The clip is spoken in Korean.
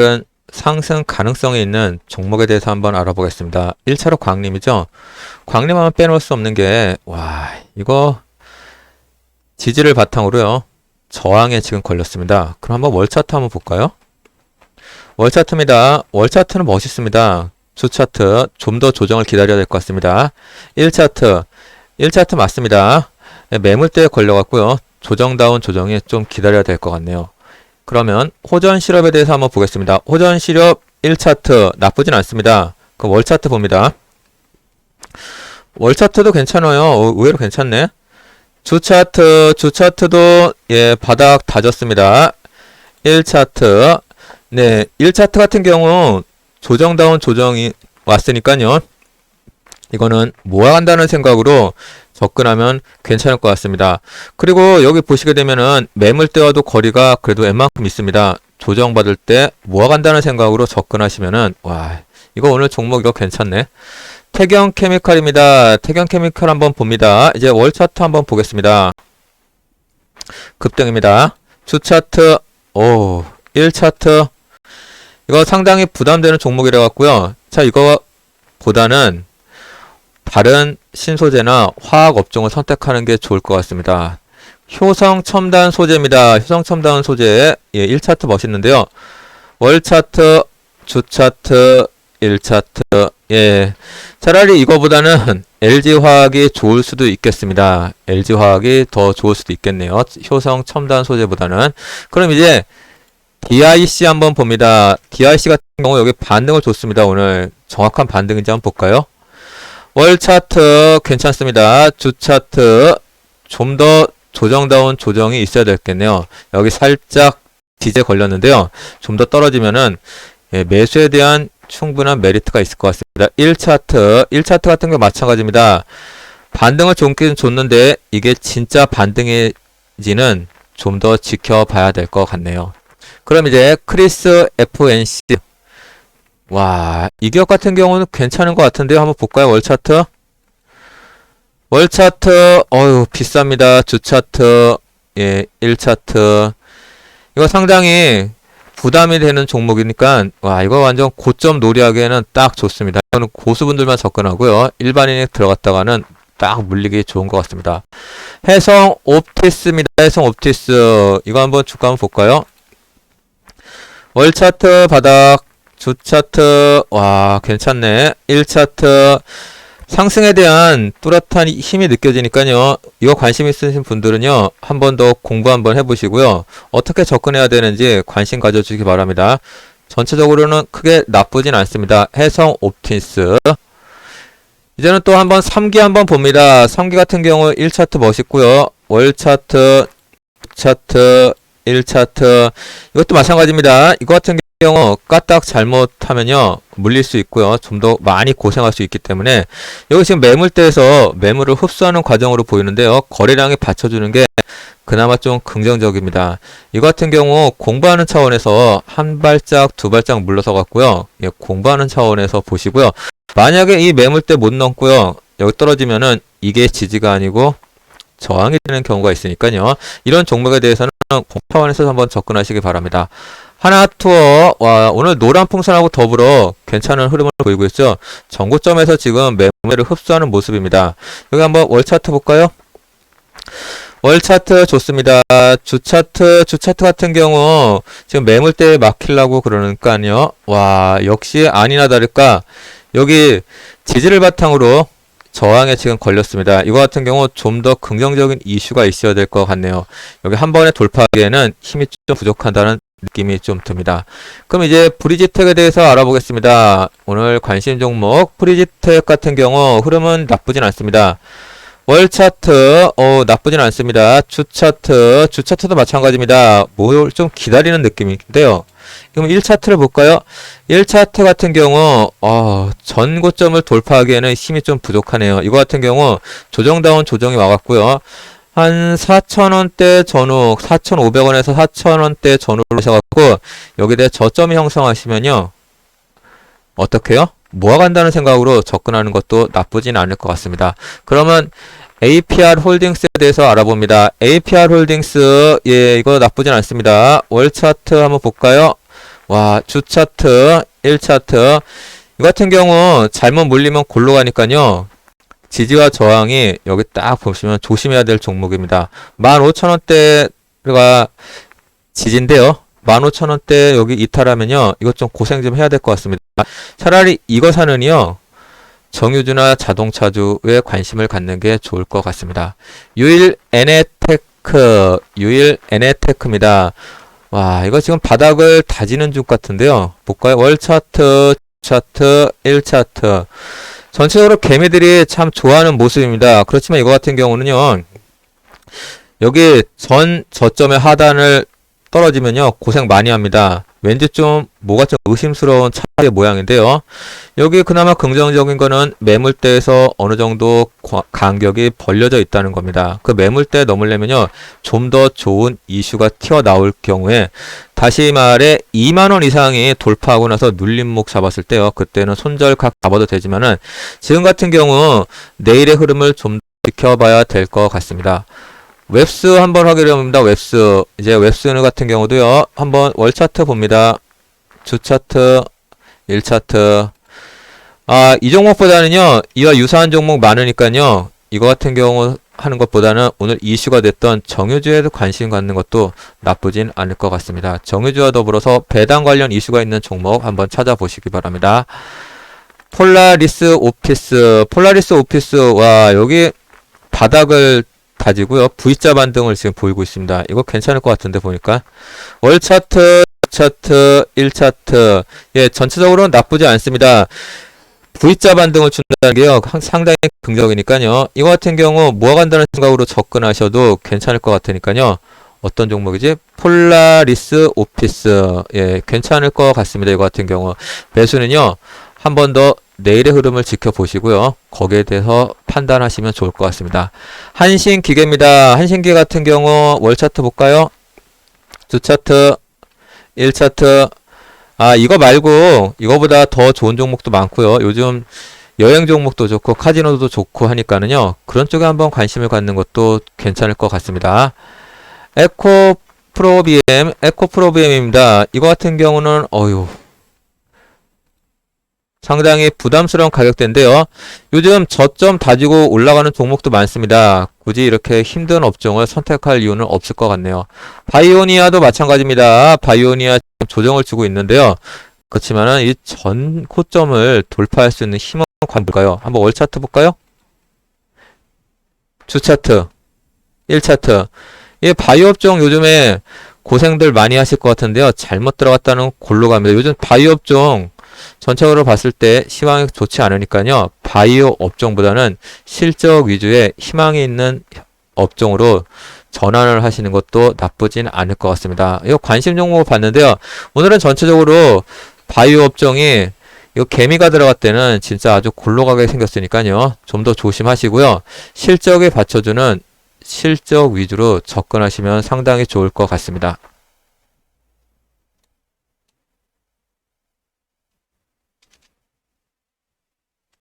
오늘은 상승 가능성이 있는 종목에 대해서 한번 알아보겠습니다. 1차로 광림이죠. 광림 하면 빼놓을 수 없는 게, 와, 이거 지지를 바탕으로요. 저항에 지금 걸렸습니다. 그럼 한번 월차트 한번 볼까요? 월차트입니다. 월차트는 멋있습니다. 주차트 좀 더 조정을 기다려야 될 것 같습니다. 1차트 1차트 맞습니다. 네, 매물대에 걸려갖고요. 조정다운 조정이 좀 기다려야 될 것 같네요. 그러면 호전 시럽에 대해서 한번 보겠습니다. 호전 시럽 1차트 나쁘진 않습니다. 그 월차트 봅니다. 월차트도 괜찮아요. 어, 의외로 괜찮네. 주차트, 주차트도 예, 바닥 다졌습니다. 1차트. 네, 1차트 같은 경우 조정다운 조정이 왔으니까요. 이거는 모아간다는 생각으로 접근하면 괜찮을 것 같습니다. 그리고 여기 보시게 되면은 매물대와도 거리가 그래도 웬만큼 있습니다. 조정받을 때 모아간다는 생각으로 접근하시면은 와 이거 오늘 종목 이거 괜찮네. 태경 케미칼입니다. 태경 케미칼 한번 봅니다. 이제 월 차트 한번 보겠습니다. 급등입니다. 주 차트 오 1차트 이거 상당히 부담되는 종목이라 갖고요. 자 이거 보다는 다른 신소재나 화학 업종을 선택하는 게 좋을 것 같습니다. 효성 첨단 소재입니다. 효성 첨단 소재 예, 1차트 멋있는데요. 월 차트, 주 차트, 1차트 예. 차라리 이거보다는 LG 화학이 좋을 수도 있겠습니다. LG 화학이 더 좋을 수도 있겠네요. 효성 첨단 소재보다는. 그럼 이제 DIC 한번 봅니다. DIC 같은 경우 여기 반등을 줬습니다. 오늘 정확한 반등인지 한번 볼까요? 월 차트 괜찮습니다. 주 차트 좀 더 조정다운 조정이 있어야 되겠네요. 여기 살짝 디제 걸렸는데요. 좀 더 떨어지면은 예, 매수에 대한 충분한 메리트가 있을 것 같습니다. 1차트, 1차트 같은 거 마찬가지입니다. 반등을 좋긴 줬는데 이게 진짜 반등인지는 좀 더 지켜봐야 될 것 같네요. 그럼 이제 크리스 FNC 와, 이 기업 같은 경우는 괜찮은 것 같은데요. 한번 볼까요? 월 차트. 월 차트, 어유 비쌉니다. 주 차트, 예, 1 차트. 이거 상당히 부담이 되는 종목이니까, 와, 이거 완전 고점 놀이하기에는 딱 좋습니다. 이거는 고수분들만 접근하고요. 일반인이 들어갔다가는 딱 물리기 좋은 것 같습니다. 해성 옵티스입니다. 해성 옵티스. 이거 한번 주가 한번 볼까요? 월 차트 바닥 주 차트 와 괜찮네. 1차트. 상승에 대한 뚜렷한 힘이 느껴지니까요. 이거 관심 있으신 분들은요 한 번 더 공부 한번 해보시고요. 어떻게 접근해야 되는지 관심 가져주시기 바랍니다. 전체적으로는 크게 나쁘진 않습니다. 해성 옵티스. 이제는 또 한번 3기 한번 봅니다. 3기 같은 경우 1차트 멋있고요. 월 차트 차트 1차트. 이것도 마찬가지입니다. 이거 같은 경우 까딱 잘못하면요 물릴 수 있고요. 좀 더 많이 고생할 수 있기 때문에 여기 지금 매물대에서 매물을 흡수하는 과정으로 보이는데요. 거래량이 받쳐주는 게 그나마 좀 긍정적입니다. 이 같은 경우 공부하는 차원에서 한 발짝 두 발짝 물러서 갔고요. 예, 공부하는 차원에서 보시고요. 만약에 이 매물대 못 넘고요. 여기 떨어지면은 이게 지지가 아니고 저항이 되는 경우가 있으니까요 이런 종목에 대해서는 공차원에서 한번 접근하시기 바랍니다 하나투어 와 오늘 노란 풍선하고 더불어 괜찮은 흐름을 보이고 있죠. 전고점에서 지금 매매를 흡수하는 모습입니다. 여기 한번 월 차트 볼까요? 월 차트 좋습니다. 주 차트 주 차트 같은 경우 지금 매물대에 막히려고 그러니까요. 와 역시 아니나 다를까 여기 지지를 바탕으로 저항에 지금 걸렸습니다. 이거 같은 경우 좀 더 긍정적인 이슈가 있어야 될 것 같네요. 여기 한 번에 돌파하기에는 힘이 좀 부족하다는 느낌이 좀 듭니다. 그럼 이제 브리지텍에 대해서 알아보겠습니다. 오늘 관심 종목 브리지텍 같은 경우 흐름은 나쁘진 않습니다. 월 차트 어 나쁘진 않습니다. 주 차트 주 차트도 마찬가지입니다. 뭘 좀 기다리는 느낌인데요. 그럼 1차트를 볼까요? 1차트 같은 경우 어, 전 고점을 돌파하기에는 힘이 좀 부족하네요. 이거 같은 경우 조정다운 조정이 와갔고요. 한 4,000원대 전후 4,500원에서 4,000원대 전후로 하셔갖고 여기에 대해 저점이 형성하시면요. 어떻게요? 모아간다는 생각으로 접근하는 것도 나쁘진 않을 것 같습니다. 그러면 APR 홀딩스에 대해서 알아봅니다. APR 홀딩스, 예, 이거 나쁘진 않습니다. 월 차트 한번 볼까요? 와, 주 차트, 1 차트. 이 같은 경우 잘못 물리면 골로 가니까요. 지지와 저항이 여기 딱 보시면 조심해야 될 종목입니다. 15,000원대가 지지인데요. 15,000원대 여기 이탈하면요. 이것 좀 고생 좀 해야 될 것 같습니다. 차라리 이거 사느니요. 정유주나 자동차주에 관심을 갖는 게 좋을 것 같습니다. 유일 에네테크, 유일 에네테크입니다. 와, 이거 지금 바닥을 다지는 중 같은데요. 볼까요? 월 차트, 차트, 1 차트. 전체적으로 개미들이 참 좋아하는 모습입니다. 그렇지만 이거 같은 경우는요. 여기 전 저점의 하단을 떨어지면요. 고생 많이 합니다. 왠지 좀 뭐가 좀 의심스러운 차의 모양인데요. 여기 그나마 긍정적인 거는 매물대에서 어느 정도 과- 간격이 벌려져 있다는 겁니다. 그 매물대 넘으려면요. 좀 더 좋은 이슈가 튀어나올 경우에 다시 말해 2만 원 이상이 돌파하고 나서 눌림목 잡았을 때요. 그때는 손절각 잡아도 되지만은 지금 같은 경우 내일의 흐름을 좀 지켜봐야 될 것 같습니다. 웹스 한번 하기로 합니다. 웹스. 이제 웹스 같은 경우도요. 한번 월 차트 봅니다. 주 차트, 1 차트. 아, 이 종목보다는요. 이와 유사한 종목 많으니까요. 이거 같은 경우 하는 것보다는 오늘 이슈가 됐던 정유주에도 관심 갖는 것도 나쁘진 않을 것 같습니다. 정유주와 더불어서 배당 관련 이슈가 있는 종목 한번 찾아보시기 바랍니다. 폴라리스 오피스, 폴라리스 오피스, 와, 여기 바닥을 다지고요. V자 반등을 지금 보이고 있습니다. 이거 괜찮을 것 같은데 보니까. 월 차트, 차트, 1차트. 예, 전체적으로 나쁘지 않습니다. V자 반등을 준다는 게요. 항- 상당히 긍정이니까요. 이거 같은 경우 모아간다는 생각으로 접근하셔도 괜찮을 것 같으니까요. 어떤 종목이지? 폴라리스 오피스. 예, 괜찮을 것 같습니다. 이거 같은 경우. 매수는요. 한 번 더 내일의 흐름을 지켜보시고요. 거기에 대해서 판단하시면 좋을 것 같습니다. 한신 기계입니다. 한신 기계 같은 경우 월 차트 볼까요? 주 차트, 1 차트. 아, 이거 말고 이거보다 더 좋은 종목도 많고요. 요즘 여행 종목도 좋고 카지노도 좋고 하니까는요. 그런 쪽에 한번 관심을 갖는 것도 괜찮을 것 같습니다. 에코 프로비엠, 에코 프로비엠입니다. 이거 같은 경우는 어유 상당히 부담스러운 가격대인데요. 요즘 저점 다지고 올라가는 종목도 많습니다. 굳이 이렇게 힘든 업종을 선택할 이유는 없을 것 같네요. 바이오니아도 마찬가지입니다. 바이오니아 조정을 주고 있는데요. 그렇지만은 이 전 고점을 돌파할 수 있는 힘은 뭘까요? 한번 월 차트 볼까요? 주 차트, 1 차트. 이 바이오 업종 요즘에 고생들 많이 하실 것 같은데요. 잘못 들어갔다는 골로 갑니다. 요즘 바이오 업종 전체적으로 봤을 때 시황이 좋지 않으니까요. 바이오 업종보다는 실적 위주의 희망이 있는 업종으로 전환을 하시는 것도 나쁘진 않을 것 같습니다. 이거 관심 종목을 봤는데요. 오늘은 전체적으로 바이오 업종이 이거 개미가 들어갈 때는 진짜 아주 골로가게 생겼으니까요. 좀 더 조심하시고요. 실적에 받쳐주는 실적 위주로 접근하시면 상당히 좋을 것 같습니다.